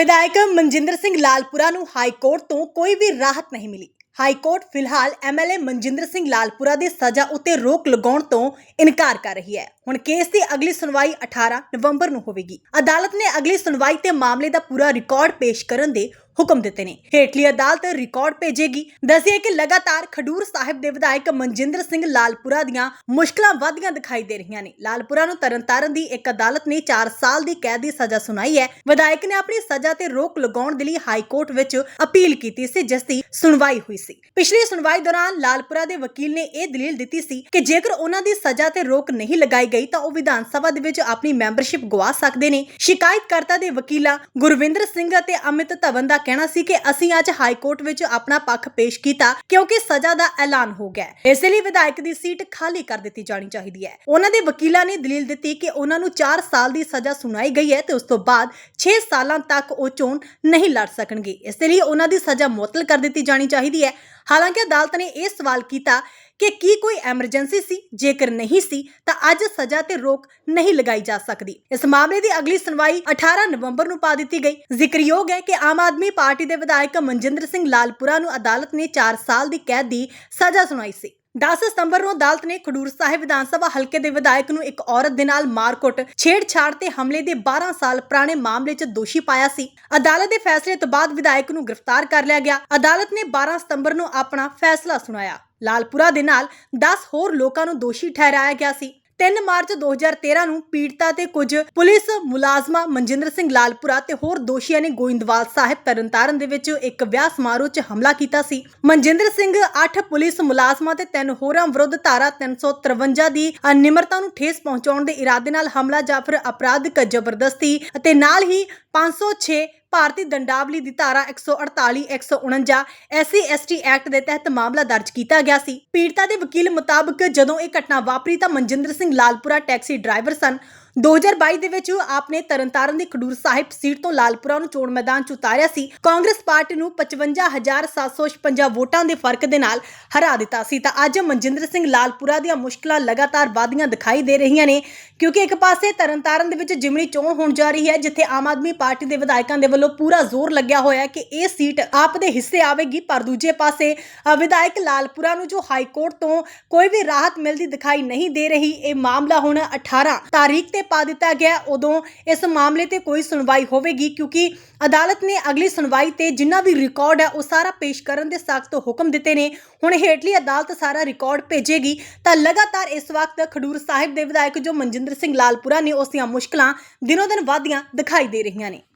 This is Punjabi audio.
ਵਿਧਾਇਕ ਮਨਜਿੰਦਰ ਸਿੰਘ ਲਾਲਪੁਰਾ ਨੂੰ ਹਾਈ ਕੋਰਟ ਤੋਂ ਕੋਈ ਵੀ ਰਾਹਤ ਨਹੀਂ ਮਿਲੀ। ਹਾਈ ਕੋਰਟ ਫਿਲਹਾਲ ਐਮਐਲਏ ਮਨਜਿੰਦਰ ਸਿੰਘ ਲਾਲਪੁਰਾ ਦੀ ਸਜ਼ਾ ਉੱਤੇ ਰੋਕ ਲਗਾਉਣ ਤੋਂ ਇਨਕਾਰ ਕਰ ਰਹੀ ਹੈ। ਹੁਣ ਕੇਸ ਦੀ ਅਗਲੀ ਸੁਣਵਾਈ 18 ਨਵੰਬਰ ਨੂੰ ਹੋਵੇਗੀ। ਅਦਾਲਤ ਨੇ ਅਗਲੀ ਸੁਣਵਾਈ ਤੇ ਮਾਮਲੇ ਦਾ ਪੂਰਾ ਰਿਕਾਰਡ ਪੇਸ਼ ਕਰਨ ਦੇ ਹੁਕਮ ਦਿੱਤੇ ਨੇ। ਹੇਠਲੀ ਅਦਾਲਤ ਰਿਕਾਰਡ ਭੇਜੇਗੀ। ਦੱਸਿਆ ਕਿ ਲਗਾਤਾਰ ਖਡੂਰ ਸਾਹਿਬ ਦੇ ਵਿਧਾਇਕ ਮਨਜਿੰਦਰ ਸਿੰਘ ਲਾਲਪੁਰਾ ਦੀਆਂ ਮੁਸ਼ਕਲਾਂ ਵਧਦੀਆਂ ਦਿਖਾਈ ਦੇ ਰਹੀਆਂ ਨੇ। ਲਾਲਪੁਰਾ ਨੂੰ ਤਰਨਤਾਰਨ ਦੀ ਇੱਕ ਅਦਾਲਤ ਨੇ 4 ਸਾਲ ਦੀ ਕੈਦ ਦੀ ਸਜ਼ਾ ਸੁਣਾਈ ਹੈ। ਵਿਧਾਇਕ ਨੇ ਆਪਣੀ ਸਜ਼ਾ ਤੇ ਰੋਕ ਲਗਾਉਣ ਦੇ ਲਈ ਹਾਈ ਕੋਰਟ ਵਿੱਚ ਅਪੀਲ ਕੀਤੀ ਸੀ, ਜਿਸ ਦੀ ਸੁਣਵਾਈ ਹੋਈ ਸੀ। ਪਿਛਲੀ ਸੁਣਵਾਈ ਦੌਰਾਨ ਲਾਲਪੁਰਾ ਦੇ ਵਕੀਲ ਨੇ ਇਹ ਦਲੀਲ ਦਿੱਤੀ ਸੀ ਕਿ ਜੇਕਰ ਉਹਨਾਂ ਦੀ ਸਜ਼ਾ ਤੇ ਰੋਕ ਨਹੀਂ ਲਗਾਈ ਗਈ ਤਾਂ ਉਹ ਵਿਧਾਨ ਸਭਾ ਦੇ ਵਿੱਚ ਆਪਣੀ ਮੈਂਬਰਸ਼ਿਪ ਗਵਾ ਸਕਦੇ ਨੇ। ਸ਼ਿਕਾਇਤਕਰਤਾ ਦੇ ਵਕੀਲਾਂ ਗੁਰਵਿੰਦਰ ਸਿੰਘ ਅਤੇ ਅਮਿਤ ਧਵਨ ਦਾ ਕਹਿਣਾ ਸੀ ਕਿ ਅਸੀਂ ਅੱਜ ਹਾਈ ਕੋਰਟ ਵਿੱਚ ਆਪਣਾ ਪੱਖ ਪੇਸ਼ ਕੀਤਾ ਕਿਉਂਕਿ ਸਜ਼ਾ ਦਾ ਐਲਾਨ ਹੋ ਗਿਆ ਹੈ। ਇਸੇ ਲਈ ਵਿਧਾਇਕ ਦੀ ਸੀਟ ਖਾਲੀ ਕਰ ਦਿੱਤੀ ਜਾਣੀ ਚਾਹੀਦੀ ਹੈ। ਉਹਨਾਂ ਦੇ ਵਕੀਲਾਂ ਨੇ ਦਲੀਲ ਦਿੱਤੀ ਕਿ ਉਹਨਾਂ ਨੂੰ 4 ਸਾਲ ਦੀ ਸਜ਼ਾ ਸੁਣਾਈ ਗਈ ਹੈ ਤੇ ਉਸ ਤੋਂ ਬਾਅਦ 6 ਸਾਲਾਂ ਤੱਕ ਉਹ ਚੋਣ ਨਹੀਂ ਲੜ ਸਕਣਗੇ। ਇਸੇ ਲਈ ਉਹਨਾਂ ਦੀ ਸਜ਼ਾ ਮੁਅੱਤਲ ਕਰ ਦਿੱਤੀ ਜਾਣੀ ਚਾਹੀਦੀ ਹੈ। ਹਾਲਾਂਕਿ ਅਦਾਲਤ ਨੇ ਇਹ ਸਵਾਲ ਕੀਤਾ ਕਿ ਕੀ ਕੋਈ ਐਮਰਜੈਂਸੀ ਸੀ? ਜੇਕਰ ਨਹੀਂ ਸੀ, ਤਾਂ ਅੱਜ ਸਜ਼ਾ ਤੇ ਰੋਕ ਨਹੀਂ ਲਗਾਈ ਜਾ ਸਕਦੀ। ਇਸ ਮਾਮਲੇ ਦੀ ਅਗਲੀ ਸੁਣਵਾਈ 18 ਨਵੰਬਰ ਨੂੰ ਪਾ ਦਿੱਤੀ ਗਈ। ਜ਼ਿਕਰਯੋਗ ਹੈ ਕਿ ਆਮ ਆਦਮੀ ਪਾਰਟੀ ਦੇ ਵਿਧਾਇਕ ਮਨਜਿੰਦਰ ਸਿੰਘ ਲਾਲਪੁਰਾ ਨੂੰ ਅਦਾਲਤ ਨੇ 4 ਸਾਲ ਦੀ ਕੈਦ ਦੀ ਸਜ਼ਾ ਸੁਣਾਈ ਸੀ। 10 ਸਤੰਬਰ ਨੂੰ ਅਦਾਲਤ ਨੇ ਖਡੂਰ ਸਾਹਿਬ ਵਿਧਾਨ ਸਭਾ ਹਲਕੇ ਦੇ ਵਿਧਾਇਕ ਨੂੰ ਇੱਕ ਔਰਤ ਦੇ ਨਾਲ ਮਾਰਕੁੱਟ, ਛੇੜਛਾੜ ਤੇ ਹਮਲੇ ਦੇ 12 ਸਾਲ ਪੁਰਾਣੇ ਮਾਮਲੇ 'ਚ ਦੋਸ਼ੀ ਪਾਇਆ ਸੀ। ਅਦਾਲਤ ਦੇ ਫੈਸਲੇ ਤੋਂ ਬਾਅਦ ਵਿਧਾਇਕ ਨੂੰ ਗ੍ਰਿਫਤਾਰ ਕਰ ਲਿਆ ਗਿਆ। ਅਦਾਲਤ ਨੇ 12 ਸਤੰਬਰ ਨੂੰ ਆਪਣਾ ਫੈਸਲਾ ਸੁਣਾਇਆ। ਲਾਲਪੁਰਾ ਦੇ ਨਾਲ 10 ਹੋਰ ਲੋਕਾਂ ਨੂੰ ਦੋਸ਼ੀ ਠਹਿਰਾਇਆ ਗਿਆ ਸੀ। 3 ਮਾਰਚ 2013 ਨੂੰ ਪੀੜਤਾ ਤੇ ਕੁਝ ਪੁਲਿਸ ਮੁਲਾਜ਼ਮਾਂ ਮਨਜਿੰਦਰ ਸਿੰਘ ਲਾਲਪੁਰਾ ਤੇ ਹੋਰ ਦੋਸ਼ੀਆਂ ਨੇ ਗੋਇੰਦਵਾਲ ਸਾਹਿਬ ਤਰਨਤਾਰਨ ਦੇ ਵਿੱਚ ਇੱਕ ਵਿਆਹ ਸਮਾਰੋਹ 'ਚ ਹਮਲਾ ਕੀਤਾ ਸੀ। ਮਨਜਿੰਦਰ ਸਿੰਘ 8 ਪੁਲਿਸ ਮੁਲਾਜ਼ਮਾਂ ਤੇ ਤਿੰਨ ਹੋਰਾਂ ਵਿਰੁੱਧ ਧਾਰਾ 353 ਦੀ ਅਨਿਮਰਤਾ ਨੂੰ ਠੇਸ ਪਹੁੰਚਾਉਣ ਦੇ ਇਰਾਦੇ ਨਾਲ ਹਮਲਾ ਜਾਂ ਫਿਰ ਅਪਰਾਧਿਕ ਜ਼ਬਰਦਸਤੀ ਅਤੇ ਨਾਲ ਹੀ 506 ਭਾਰਤੀ ਦੰਡਾਵਲੀ ਦੀ ਧਾਰਾ 148 149 ਐਸਸੀ ਐਸਟੀ ਐਕਟ ਦੇ ਤਹਿਤ ਮਾਮਲਾ ਦਰਜ ਕੀਤਾ ਗਿਆ ਸੀ। ਪੀੜਤਾ ਦੇ ਵਕੀਲ ਮੁਤਾਬਕ ਜਦੋਂ ਇਹ ਘਟਨਾ ਵਾਪਰੀ ਤਾਂ ਮਨਜਿੰਦਰ ਸਿੰਘ ਲਾਲਪੁਰਾ ਟੈਕਸੀ ਡਰਾਈਵਰ ਸਨ। 2022 ਦੇ ਵਿੱਚ ਆਪ ਨੇ ਤਰਨਤਾਰਨ ਦੀ ਖਡੂਰ ਸਾਹਿਬ ਸੀਟ ਤੋਂ ਲਾਲਪੁਰਾ ਨੂੰ ਚੋਣ ਮੈਦਾਨ 'ਚ ਉਤਾਰਿਆ ਸੀ। ਕਾਂਗਰਸ ਪਾਰਟੀ ਨੂੰ 55756 ਵੋਟਾਂ ਦੇ ਫ਼ਰਕ ਦੇ ਨਾਲ ਹਰਾ ਦਿੱਤਾ ਸੀ। ਤਾਂ ਅੱਜ ਮਨਜਿੰਦਰ ਸਿੰਘ ਲਾਲਪੁਰਾ ਦੀਆਂ ਮੁਸ਼ਕਲਾਂ ਲਗਾਤਾਰ ਵਧਦੀਆਂ ਦਿਖਾਈ ਦੇ ਰਹੀਆਂ ਨੇ, ਕਿਉਂਕਿ ਇੱਕ ਪਾਸੇ ਤਰਨਤਾਰਨ ਦੇ ਵਿੱਚ ਜਿਮਣੀ ਚੋਣ ਹੋਣ ਜਾ ਰਹੀ ਹੈ, ਜਿੱਥੇ ਆਮ ਆਦਮੀ ਪਾਰਟੀ ਦੇ ਵਿਧਾਇਕਾਂ ਦੇ ਵੱਲੋਂ ਪੂਰਾ ਜ਼ੋਰ ਲੱਗਿਆ ਹੋਇਆ ਹੈ ਕਿ ਇਹ ਸੀਟ ਆਪ ਦੇ ਹਿੱਸੇ ਆਵੇਗੀ, ਪਰ ਦੂਜੇ ਪਾਸੇ ਵਿਧਾਇਕ ਲਾਲਪੁਰਾ ਨੂੰ ਜੋ ਹਾਈ ਕੋਰਟ ਤੋਂ ਕੋਈ ਵੀ ਰਾਹਤ ਮਿਲਦੀ ਦਿਖਾਈ ਨਹੀਂ ਦੇ ਰਹੀ, ਇਹ ਮਾਮਲਾ ਹੁਣ 18 ਤਾਰੀਖ ਤੇ ਪਾ ਦਿੱਤਾ ਗਿਆ। ਉਦੋਂ ਇਸ ਮਾਮਲੇ ਤੇ ਕੋਈ ਸੁਣਵਾਈ ਹੋਵੇਗੀ, ਕਿਉਂਕਿ ਅਦਾਲਤ ਨੇ ਅਗਲੀ ਸੁਣਵਾਈ ਤੇ ਜਿੰਨਾ ਵੀ ਰਿਕਾਰਡ ਹੈ, ਉਹ ਸਾਰਾ ਪੇਸ਼ ਕਰਨ ਦੇ ਸਖਤ ਹੁਕਮ ਦਿੱਤੇ ਨੇ। ਹੁਣ ਹੇਠਲੀ ਅਦਾਲਤ ਸਾਰਾ ਰਿਕਾਰਡ ਭੇਜੇਗੀ, ਤਾਂ ਲਗਾਤਾਰ ਇਸ ਵਕਤ ਖਡੂਰ ਸਾਹਿਬ ਦੇ ਵਿਧਾਇਕ ਜੋ ਮਨਜਿੰਦਰ ਸਿੰਘ ਲਾਲਪੁਰਾ ਨੇ, ਉਸ ਦੀਆਂ ਮੁਸ਼ਕਲਾਂ ਦਿਨੋ ਦਿਨ ਵਧਦੀਆਂ ਦਿਖਾਈ ਦੇ ਰਹੀਆਂ ਨੇ।